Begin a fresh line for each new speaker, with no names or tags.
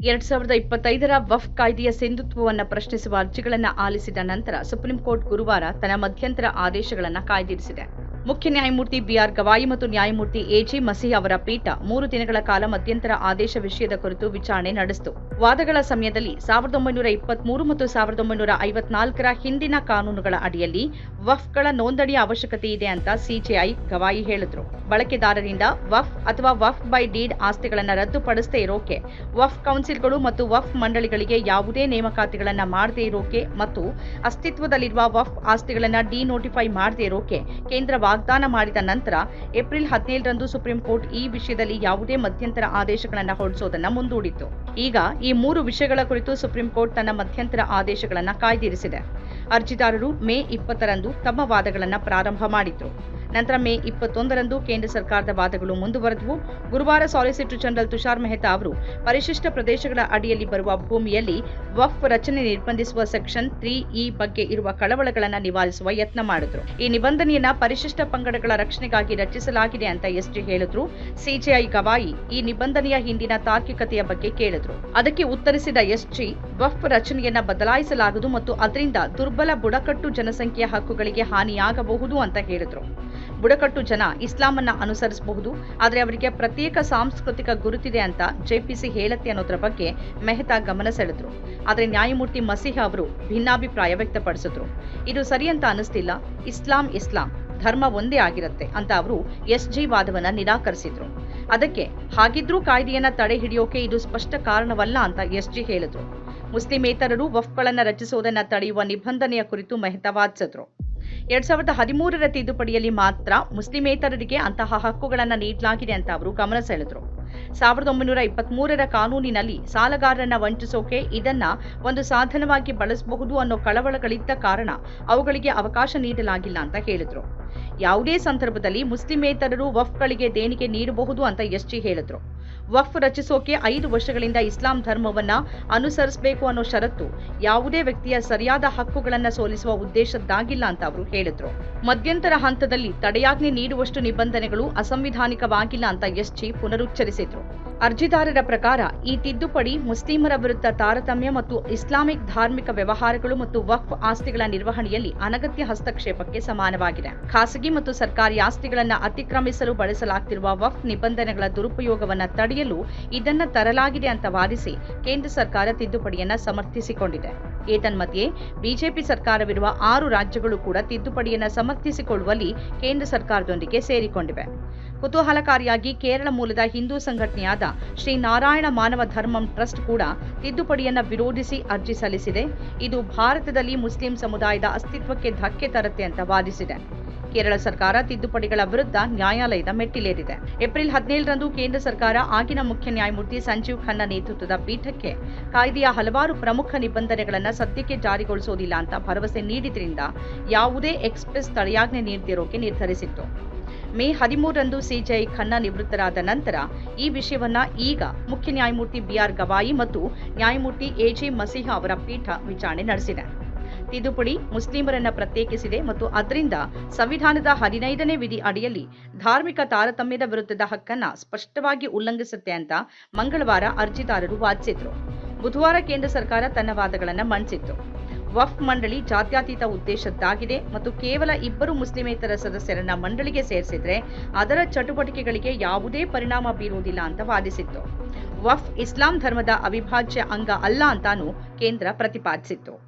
ಎರಡ್ ಸಾವಿರದ ಇಪ್ಪತ್ತೈದರ ವಫ್ ಕಾಯ್ದೆಯ ಸಿಂಧುತ್ವವನ್ನು ಪ್ರಶ್ನಿಸುವ ಅರ್ಜಿಗಳನ್ನು ಆಲಿಸಿದ ನಂತರ ಸುಪ್ರೀಂ ಕೋರ್ಟ್ ಗುರುವಾರ ತನ್ನ ಮಧ್ಯಂತರ ಆದೇಶಗಳನ್ನು ಕಾಯ್ದಿರಿಸಿದೆ. ಮುಖ್ಯ ನ್ಯಾಯಮೂರ್ತಿ ಬಿಆರ್ ಗವಾಯಿ ಮತ್ತು ನ್ಯಾಯಮೂರ್ತಿ ಎಜಿ ಮಸಿ ಅವರ ಪೀಠ ಮೂರು ದಿನಗಳ ಕಾಲ ಮಧ್ಯಂತರ ಆದೇಶ ವಿಷಯದ ಕುರಿತು ವಿಚಾರಣೆ ನಡೆಸಿತು. ವಾದಗಳ ಸಮಯದಲ್ಲಿ ಸಾವಿರದ ಒಂಬೈನೂರ ಇಪ್ಪತ್ಮೂರು ಮತ್ತು ಸಾವಿರದ ಒಂಬೈನೂರ ಐವತ್ನಾಲ್ಕರ ಹಿಂದಿನ ಕಾನೂನುಗಳ ಅಡಿಯಲ್ಲಿ ವಫ್ಗಳ ನೋಂದಣಿಯ ಅವಶ್ಯಕತೆ ಇದೆ ಅಂತ ಸಿಜೆಐ ಗವಾಯಿ ಹೇಳಿದ್ರು. ಬಳಕೆದಾರರಿಂದ ವಫ್ ಅಥವಾ ವಫ್ ಬೈ ಡೀಡ್ ಆಸ್ತಿಗಳನ್ನು ರದ್ದುಪಡಿಸದೇ ಇರೋಕೆ, ವಫ್ ಕೌನ್ಸಿಲ್ಗಳು ಮತ್ತು ವಫ್ ಮಂಡಳಿಗಳಿಗೆ ಯಾವುದೇ ನೇಮಕಾತಿಗಳನ್ನು ಮಾಡದೇ ಇರೋಕೆ ಮತ್ತು ಅಸ್ತಿತ್ವದಲ್ಲಿರುವ ವಫ್ ಆಸ್ತಿಗಳನ್ನು ಡಿನೋಟಿಫೈ ಮಾಡದೇ ಇರೋಕೆ ಕೇಂದ್ರ ವಾಗ್ದಾನ ಮಾಡಿದ ನಂತರ ಏಪ್ರಿಲ್ ಹದಿನೇಳರಂದು ಸುಪ್ರೀಂ ಕೋರ್ಟ್ ಈ ವಿಷಯದಲ್ಲಿ ಯಾವುದೇ ಮಧ್ಯಂತರ ಆದೇಶಗಳನ್ನು ಹೊರಡಿಸೋದನ್ನ ಮುಂದೂಡಿತು ಈಗ ಈ ಮೂರು ವಿಷಯಗಳ ಕುರಿತು ಸುಪ್ರೀಂ ಕೋರ್ಟ್ ತನ್ನ ಮಧ್ಯಂತರ ಆದೇಶಗಳನ್ನು ಕಾಯ್ದಿರಿಸಿದೆ. ಅರ್ಜಿದಾರರು ಮೇ ಇಪ್ಪತ್ತರಂದು ತಮ್ಮ ವಾದಗಳನ್ನು ಪ್ರಾರಂಭ ಮಾಡಿದ್ರು. ನಂತರ ಮೇ ಇಪ್ಪತ್ತೊಂದರಂದು ಕೇಂದ್ರ ಸರ್ಕಾರದ ವಾದಗಳು ಮುಂದುವರೆದವು. ಗುರುವಾರ ಸಾಲಿಸಿಟರ್ ಜನರಲ್ ತುಷಾರ್ ಮೆಹ್ತಾ ಅವರು ಪರಿಶಿಷ್ಟ ಪ್ರದೇಶಗಳ ಅಡಿಯಲ್ಲಿ ಬರುವ ಭೂಮಿಯಲ್ಲಿ ವಫ್ ರಚನೆ ನಿರ್ಬಂಧಿಸುವ ಸೆಕ್ಷನ್ ತ್ರೀ ಇ ಬಗ್ಗೆ ಇರುವ ಕಳವಳಗಳನ್ನು ನಿವಾರಿಸುವ ಯತ್ನ ಮಾಡಿದ್ರು. ಈ ನಿಬಂಧನೆಯನ್ನ ಪರಿಶಿಷ್ಟ ಪಂಗಡಗಳ ರಕ್ಷಣೆಗಾಗಿ ರಚಿಸಲಾಗಿದೆ ಅಂತ ಎಸ್ಟಿ ಹೇಳಿದ್ರು. ಸಿಜೆಐ ಗವಾಯಿ ಈ ನಿಬಂಧನೆಯ ಹಿಂದಿನ ತಾರ್ಕಿಕತೆಯ ಬಗ್ಗೆ ಕೇಳಿದ್ರು. ಅದಕ್ಕೆ ಉತ್ತರಿಸಿದ ಎಸ್ಟಿ ವಫ್ ರಚನೆಯನ್ನ ಬದಲಾಯಿಸಲಾಗದು ಮತ್ತು ಅದರಿಂದ ದುರ್ಬಲ ಬುಡಕಟ್ಟು ಜನಸಂಖ್ಯೆಯ ಹಕ್ಕುಗಳಿಗೆ ಹಾನಿಯಾಗಬಹುದು ಅಂತ ಹೇಳಿದ್ರು. ಬುಡಕಟ್ಟು ಜನ ಇಸ್ಲಾಮನ್ನ ಅನುಸರಿಸಬಹುದು. ಆದರೆ ಅವರಿಗೆ ಪ್ರತ್ಯೇಕ ಸಾಂಸ್ಕೃತಿಕ ಗುರುತಿದೆ ಅಂತ ಜೆಪಿಸಿ ಹೇಳತ್ತೆ ಅನ್ನೋದ್ರ ಬಗ್ಗೆ ಮೆಹ್ತಾ ಗಮನ ಸೆಳೆದ್ರು. ಆದರೆ ನ್ಯಾಯಮೂರ್ತಿ ಮಸೀಹ ಅವರು ಭಿನ್ನಾಭಿಪ್ರಾಯ ವ್ಯಕ್ತಪಡಿಸಿದ್ರು. ಇದು ಸರಿ ಅಂತ ಅನಿಸ್ತಿಲ್ಲ. ಇಸ್ಲಾಂ ಇಸ್ಲಾಂ, ಧರ್ಮ ಒಂದೇ ಆಗಿರುತ್ತೆ ಅಂತ ಅವರು ಎಸ್ ಜಿ ವಾದವನ್ನ ನಿರಾಕರಿಸಿದ್ರು. ಅದಕ್ಕೆ ಹಾಗಿದ್ರೂ ಕಾಯ್ದೆಯನ್ನ ತಡೆ ಹಿಡಿಯೋಕೆ ಇದು ಸ್ಪಷ್ಟ ಕಾರಣವಲ್ಲ ಅಂತ ಎಸ್ ಜಿ ಹೇಳಿದ್ರು. ಮುಸ್ಲಿಮೇತರರು ವಫ್ಗಳನ್ನು ರಚಿಸುವುದನ್ನ ತಡೆಯುವ ನಿಬಂಧನೆಯ ಕುರಿತು ಮೆಹ್ತಾ ವಾದಿಸಿದ್ರು. ಎರಡ್ ಸಾವಿರದ ಹದಿಮೂರರ ತಿದ್ದುಪಡಿಯಲ್ಲಿ ಮಾತ್ರ ಮುಸ್ಲಿಮೇತರರಿಗೆ ಅಂತಹ ಹಕ್ಕುಗಳನ್ನು ನೀಡಲಾಗಿದೆ ಅಂತ ಅವರು ಗಮನ ಸೆಳೆದ್ರು. ಸಾವಿರದ ಒಂಬೈನೂರ ಇಪ್ಪತ್ಮೂರರ ಕಾನೂನಿನಲ್ಲಿ ಸಾಲಗಾರರನ್ನ ವಂಚಿಸೋಕೆ ಇದನ್ನ ಒಂದು ಸಾಧನವಾಗಿ ಬಳಸಬಹುದು ಅನ್ನೋ ಕಳವಳಗಳಿದ್ದ ಕಾರಣ ಅವುಗಳಿಗೆ ಅವಕಾಶ ನೀಡಲಾಗಿಲ್ಲ ಅಂತ ಹೇಳಿದ್ರು. ಯಾವುದೇ ಸಂದರ್ಭದಲ್ಲಿ ಮುಸ್ಲಿಮೇತರರು ವಫ್ಗಳಿಗೆ ದೇಣಿಗೆ ನೀಡಬಹುದು ಅಂತ ಎಸ್ಜಿ ಹೇಳಿದ್ರು. ವಫ್ ರಚಿಸೋಕೆ ಐದು ವರ್ಷಗಳಿಂದ ಇಸ್ಲಾಂ ಧರ್ಮವನ್ನ ಅನುಸರಿಸಬೇಕು ಅನ್ನೋ ಷರತ್ತು ಯಾವುದೇ ವ್ಯಕ್ತಿಯ ಸರಿಯಾದ ಹಕ್ಕುಗಳನ್ನು ಸೋಲಿಸುವ ಉದ್ದೇಶದ್ದಾಗಿಲ್ಲ ಅಂತ ಅವರು ಹೇಳಿದ್ರು. ಮಧ್ಯಂತರ ಹಂತದಲ್ಲಿ ತಡೆಯಾಜ್ಞೆ ನೀಡುವಷ್ಟು ನಿಬಂಧನೆಗಳು ಅಸಂವಿಧಾನಿಕವಾಗಿಲ್ಲ ಅಂತ ಎಸ್ಜಿ ಪುನರುಚ್ಚರಿಸಿದ್ರು. ಅರ್ಜಿದಾರರ ಪ್ರಕಾರ, ಈ ತಿದ್ದುಪಡಿ ಮುಸ್ಲಿಮರ ವಿರುದ್ಧ ತಾರತಮ್ಯ ಮತ್ತು ಇಸ್ಲಾಮಿಕ್ ಧಾರ್ಮಿಕ ವ್ಯವಹಾರಗಳು ಮತ್ತು ವಕ್ಫ್ ಆಸ್ತಿಗಳ ನಿರ್ವಹಣೆಯಲ್ಲಿ ಅನಗತ್ಯ ಹಸ್ತಕ್ಷೇಪಕ್ಕೆ ಸಮಾನವಾಗಿದೆ. ಖಾಸಗಿ ಮತ್ತು ಸರ್ಕಾರಿ ಆಸ್ತಿಗಳನ್ನು ಅತಿಕ್ರಮಿಸಲು ಬಳಸಲಾಗ್ತಿರುವ ವಕ್ಫ್ ನಿಬಂಧನೆಗಳ ದುರುಪಯೋಗವನ್ನು ತಡೆಯಲು ಇದನ್ನು ತರಲಾಗಿದೆ ಅಂತ ವಾದಿಸಿ ಕೇಂದ್ರ ಸರ್ಕಾರ ತಿದ್ದುಪಡಿಯನ್ನು ಸಮರ್ಥಿಸಿಕೊಂಡಿದೆ. ಏತನ್ಮಧ್ಯೆ ಬಿಜೆಪಿ ಸರ್ಕಾರವಿರುವ ಆರು ರಾಜ್ಯಗಳು ಕೂಡ ತಿದ್ದುಪಡಿಯನ್ನು ಸಮರ್ಥಿಸಿಕೊಳ್ಳುವಲ್ಲಿ ಕೇಂದ್ರ ಸರ್ಕಾರದೊಂದಿಗೆ ಸೇರಿಕೊಂಡಿವೆ. ಕುತೂಹಲಕಾರಿಯಾಗಿ ಕೇರಳ ಮೂಲದ ಹಿಂದೂ ಸಂಘಟನೆಯಾದ ಶ್ರೀ ನಾರಾಯಣ ಮಾನವ ಧರ್ಮಂ ಟ್ರಸ್ಟ್ ಕೂಡ ತಿದ್ದುಪಡಿಯನ್ನ ವಿರೋಧಿಸಿ ಅರ್ಜಿ ಸಲ್ಲಿಸಿದೆ. ಇದು ಭಾರತದಲ್ಲಿ ಮುಸ್ಲಿಂ ಸಮುದಾಯದ ಅಸ್ತಿತ್ವಕ್ಕೆ ಧಕ್ಕೆ ತರುತ್ತೆ ಅಂತ ವಾದಿಸಿದೆ. ಕೇರಳ ಸರ್ಕಾರ ತಿದ್ದುಪಡಿಗಳ ವಿರುದ್ಧ ನ್ಯಾಯಾಲಯದ ಮೆಟ್ಟಿಲೇರಿದೆ. ಏಪ್ರಿಲ್ ಹದಿನೇಳರಂದು ಕೇಂದ್ರ ಸರ್ಕಾರ ಆಗಿನ ಮುಖ್ಯ ನ್ಯಾಯಮೂರ್ತಿ ಸಂಜೀವ್ ಖನ್ನಾ ನೇತೃತ್ವದ ಪೀಠಕ್ಕೆ ಕಾಯ್ದೆಯ ಹಲವಾರು ಪ್ರಮುಖ ನಿಬಂಧನೆಗಳನ್ನು ಸದ್ಯಕ್ಕೆ ಜಾರಿಗೊಳಿಸೋದಿಲ್ಲ ಅಂತ ಭರವಸೆ ನೀಡಿದ್ರಿಂದ ಯಾವುದೇ ಎಕ್ಸ್ಪ್ರೆಸ್ ತಡೆಯಾಜ್ಞೆ ನೀಡದಿರೋಕೆ ನಿರ್ಧರಿಸಿತ್ತು. ಮೇ ಹದಿಮೂರರಂದು ಸಿಜೆಐ ಖನ್ನಾ ನಿವೃತ್ತರಾದ ನಂತರ ಈ ವಿಷಯವನ್ನ ಈಗ ಮುಖ್ಯ ನ್ಯಾಯಮೂರ್ತಿ ಬಿಆರ್ ಗವಾಯಿ ಮತ್ತು ನ್ಯಾಯಮೂರ್ತಿ ಎಜೆ ಮಸೀಹ ಅವರ ಪೀಠ ವಿಚಾರಣೆ ನಡೆಸಿದೆ. ತಿದ್ದುಪಡಿ ಮುಸ್ಲಿಮರನ್ನ ಪ್ರತ್ಯೇಕಿಸಿದೆ ಮತ್ತು ಅದರಿಂದ ಸಂವಿಧಾನದ ಹದಿನೈದನೇ ವಿಧಿ ಅಡಿಯಲ್ಲಿ ಧಾರ್ಮಿಕ ತಾರತಮ್ಯದ ವಿರುದ್ಧದ ಹಕ್ಕನ್ನ ಸ್ಪಷ್ಟವಾಗಿ ಉಲ್ಲಂಘಿಸುತ್ತೆ ಅಂತ ಮಂಗಳವಾರ ಅರ್ಜಿದಾರರು ವಾದಿಸಿದ್ರು. ಬುಧವಾರ ಕೇಂದ್ರ ಸರ್ಕಾರ ತನ್ನ ವಾದಗಳನ್ನು ಮಂಡಿಸಿತ್ತು ವಫ್ ಮಂಡಳಿ ಜಾತ್ಯತೀತ ಉದ್ದೇಶದ್ದಾಗಿದೆ ಮತ್ತು ಕೇವಲ ಇಬ್ಬರು ಮುಸ್ಲಿಮೇತರ ಸದಸ್ಯರನ್ನ ಮಂಡಳಿಗೆ ಸೇರಿಸಿದ್ರೆ ಅದರ ಚಟುವಟಿಕೆಗಳಿಗೆ ಯಾವುದೇ ಪರಿಣಾಮ ಬೀರುವುದಿಲ್ಲ ಅಂತ ವಾದಿಸಿತ್ತು. ವಫ್ ಇಸ್ಲಾಂ ಧರ್ಮದ ಅವಿಭಾಜ್ಯ ಅಂಗ ಅಲ್ಲ ಅಂತಾನೂ ಕೇಂದ್ರ ಪ್ರತಿಪಾದಿಸಿತ್ತು.